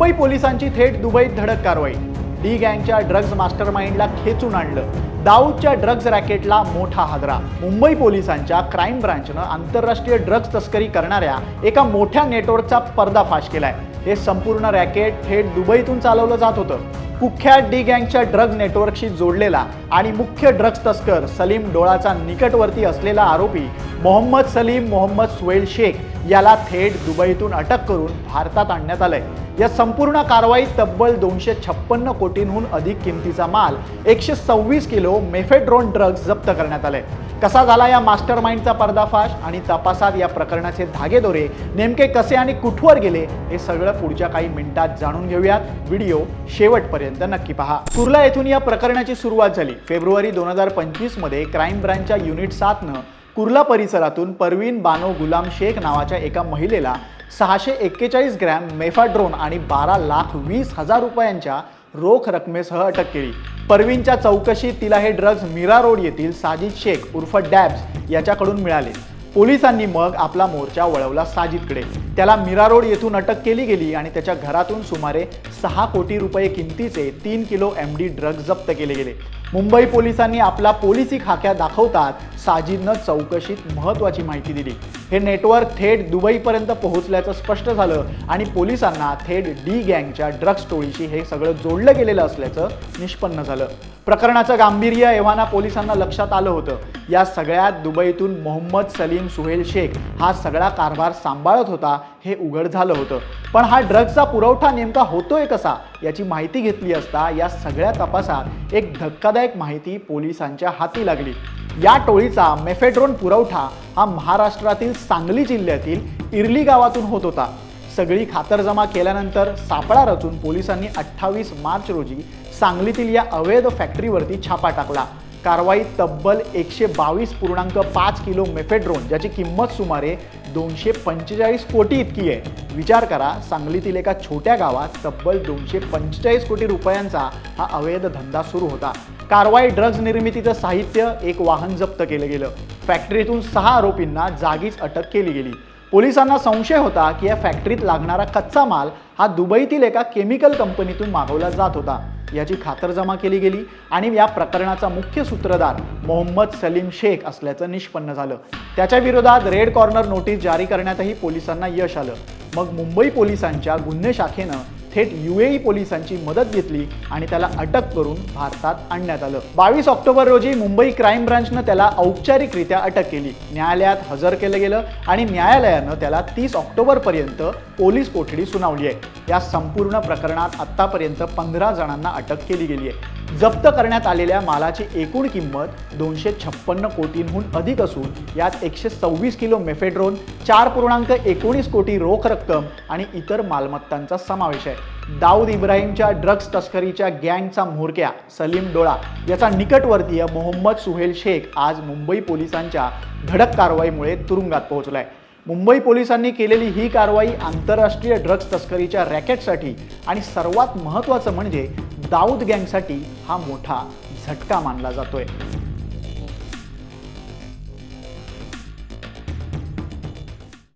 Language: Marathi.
मुंबई पोलिसांची थेट दुबईत धडक कारवाई. डी गँगच्या ड्रग्ज मास्टरमाइंडला खेचून आणलं. दाऊदच्या ड्रग्ज रॅकेटला मोठा हादरा. मुंबई पोलिसांच्या क्राईम ब्रांचनं आंतरराष्ट्रीय ड्रग्ज तस्करी करणाऱ्या एका मोठ्या नेटवर्कचा पर्दाफाश केलाय. हे संपूर्ण रॅकेट थेट दुबईतून चालवलं जात होतं. कुख्यात डी गँगच्या ड्रग्ज नेटवर्कशी जोडलेला आणि मुख्य ड्रग्ज तस्कर सलीम डोळाचा निकटवर्ती असलेला आरोपी मोहम्मद सलीम मोहम्मद सुहेल शेख याला थेट दुबईतून अटक करून भारतात आणण्यात आलंय. या संपूर्ण कारवाईत तब्बल दोनशे छप्पन्न कोटींहून अधिक किमतीचा माल एकशे सव्वीस किलो मेफेड्रोन ड्रग्ज जप्त करण्यात आले. कसा झाला या मास्टर माइंडचा पर्दाफाश आणि तपासात या प्रकरणाचे धागेदोरे नेमके कसे आणि कुठवर गेले हे सगळं पुढच्या काही मिनिटात जाणून घेऊयात. व्हिडिओ शेवटपर्यंत नक्की पहा. कुर्ला येथून या प्रकरणाची सुरुवात झाली. फेब्रुवारी दोन हजार पंचवीसमध्ये क्राईम ब्रांचच्या युनिट सातनं कुर्ला परिसरातून परवीन बानो गुलाम शेख नावाच्या एका महिलेला सहाशे एक्केचाळीस ग्रॅम मेफाड्रोन आणि बारा लाख वीस हजार रुपयांच्या रोख रकमेसह अटक केली. परवीनच्या चौकशीत तिला हे ड्रग्ज मीरा रोड येथील साजिद शेख उर्फ डॅब्स याच्याकडून मिळाले. पोलिसांनी मग आपला मोर्चा वळवला साजिदकडे. त्याला मीरा रोड येथून अटक केली गेली आणि त्याच्या घरातून सुमारे सहा कोटी रुपये किमतीचे तीन किलो एम डी ड्रग्ज जप्त केले गेले. मुंबई पोलिसांनी आपला पोलिसी खाक्या दाखवतात. साजिदनं चौकशीत महत्त्वाची माहिती दिली. हे नेटवर्क थेट दुबईपर्यंत पोहोचल्याचं स्पष्ट झालं आणि पोलिसांना थेट डी गँगच्या ड्रग्ज टोळीशी हे सगळं जोडलं गेलेलं असल्याचं निष्पन्न झालं. प्रकरणाचं गांभीर्य एव्हाना पोलिसांना लक्षात आलं होतं. या सगळ्यात दुबईतून मोहम्मद सलीम सुहेल शेख हा सगळा कारभार सांभाळत होता हे उघड झालं होतं. पण हा ड्रग्जचा पुरवठा नेमका होतोय कसा याची माहिती घेतली असता या सगळ्या तपासात एक धक्कादायक माहिती पोलिसांच्या हाती लागली. या टोळीचा मेफेड्रोन पुरवठा हा महाराष्ट्रातील सांगली जिल्ह्यातील इर्ली गावातून होत होता. सगळी खातरजमा केल्यानंतर सापळा रचून पोलिसांनी अठ्ठावीस मार्च रोजी सांगलीतील या अवैध फॅक्टरीवरती छापा टाकला. कारवाई तब्बल एकशे बावीस पूर्णांक पाच किलो मेफेड्रोन ज्याची किंमत सुमारे दोनशे पंचेचाळीस कोटी इतकी आहे. विचार करा सांगलीतील एका छोट्या गावात तब्बल दोनशे पंचेचाळीस कोटी रुपयांचा हा अवैध धंदा सुरू होता. कारवाई ड्रग्ज निर्मितीचं साहित्य एक वाहन जप्त केलं गेलं. फॅक्टरीतून सहा आरोपींना जागीच अटक केली गेली. पोलिसांना संशय होता की या फॅक्टरीत लागणारा कच्चा माल हा दुबईतील एका केमिकल कंपनीतून मागवला जात होता. याची खातरजमा केली गेली आणि या प्रकरणाचा मुख्य सूत्रधार मोहम्मद सलीम शेख असल्याचं निष्पन्न झालं. त्याच्या विरोधात रेड कॉर्नर नोटीस जारी करण्यातही पोलिसांना यश आलं. मग मुंबई पोलिसांच्या गुन्हे शाखेनं थेट युएई पोलिसांची मदत घेतली आणि त्याला अटक करून भारतात आणण्यात आलं. बावीस ऑक्टोबर रोजी मुंबई क्राईम ब्रांचनं त्याला औपचारिकरित्या अटक केली. न्यायालयात हजर केलं गेलं आणि न्यायालयानं त्याला तीस ऑक्टोबरपर्यंत पोलीस कोठडी सुनावली आहे. या संपूर्ण प्रकरणात आत्तापर्यंत पंधरा जणांना अटक केली गेली आहे. जप्त करण्यात आलेल्या मालाची एकूण किंमत दोनशे छप्पन्न कोटींहून अधिक असून यात एकशे सव्वीस किलो मेफेड्रोन चार पूर्णांक एकोणीस कोटी रोख रक्कम आणि इतर मालमत्तांचा समावेश आहे. दाऊद इब्राहिमच्या ड्रग्ज तस्करीच्या गँगचा म्होरक्या सलीम डोळा याचा निकटवर्तीय मोहम्मद सुहेल शेख आज मुंबई पोलिसांच्या धडक कारवाईमुळे तुरुंगात पोहोचलाय. मुंबई पोलिसांनी केलेली ही कारवाई आंतरराष्ट्रीय ड्रग्ज तस्करीच्या रॅकेटसाठी आणि सर्वात महत्त्वाचं म्हणजे दाऊद गँगसाठी हा मोठा झटका मानला जातोय.